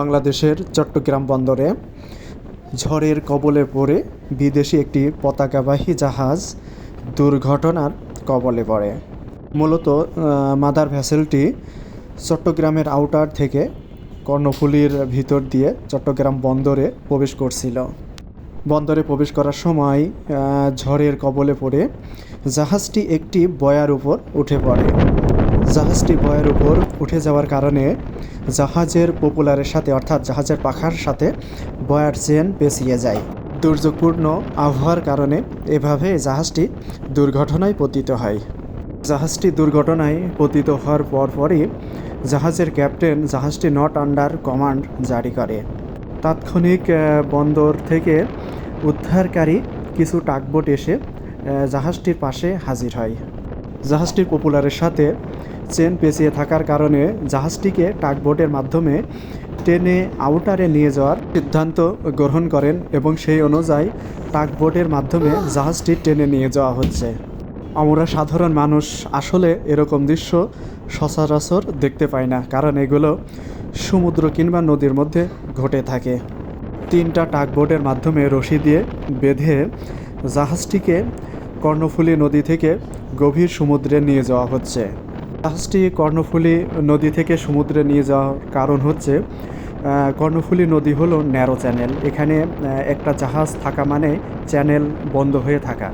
বাংলাদেশের চট্টগ্রাম বন্দরে ঝড়ের কবলে পড়ে বিদেশি একটি পতাকাবাহী জাহাজ দুর্ঘটনার কবলে পড়ে। মূলত মাদার ভ্যাসেলটি চট্টগ্রামের আউটার থেকে কর্ণফুলীর ভিতর দিয়ে চট্টগ্রাম বন্দরে প্রবেশ করছিল। বন্দরে প্রবেশ করার সময় ঝড়ের কবলে পড়ে জাহাজটি একটি বয়ার উপর উঠে পড়ে। জাহাজটি বয়ের উপর উঠে যাওয়ার কারণে জাহাজের পপুলারের সাথে, অর্থাৎ জাহাজের পাখার সাথে বয়ার চেন পেঁচিয়ে যায়। দুর্যোগপূর্ণ আবহাওয়ার কারণে এভাবে জাহাজটি দুর্ঘটনায় পতিত হয়। জাহাজটি দুর্ঘটনায় পতিত হওয়ার পরপরই জাহাজের ক্যাপ্টেন জাহাজটি নট আন্ডার কমান্ড জারি করে। তাৎক্ষণিক বন্দর থেকে উদ্ধারকারী কিছু টাকবোট এসে জাহাজটির পাশে হাজির হয়। জাহাজটির পপুলারের সাথে চেন পেঁচিয়ে থাকার কারণে জাহাজটিকে টাকবোটের মাধ্যমে টেনে আউটারে নিয়ে যাওয়ার সিদ্ধান্ত গ্রহণ করেন এবং সেই অনুযায়ী টাকবোটের মাধ্যমে জাহাজটি টেনে নিয়ে যাওয়া হচ্ছে। আমরা সাধারণ মানুষ, আসলে এরকম দৃশ্য সচরাচর দেখতে পাই না, কারণ এগুলো সমুদ্র কিংবা নদীর মধ্যে ঘটে থাকে। তিনটা টাকবোটের মাধ্যমে রশি দিয়ে বেঁধে জাহাজটিকে কর্ণফুলী নদী থেকে গভীর সমুদ্রে নিয়ে যাওয়া হচ্ছে। জাহাজটি কর্ণফুলী নদী থেকে সমুদ্রে নিয়ে যাওয়ার কারণ হচ্ছে কর্ণফুলী নদী হলো ন্যারো চ্যানেল। এখানে একটা জাহাজ থাকা মানে চ্যানেল বন্ধ হয়ে থাকা।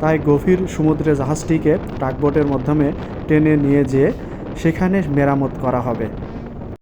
তাই গভীর সমুদ্রে জাহাজটিকে টাকবোটের মাধ্যমে টেনে নিয়ে যেয়ে সেখানে মেরামত করা হবে।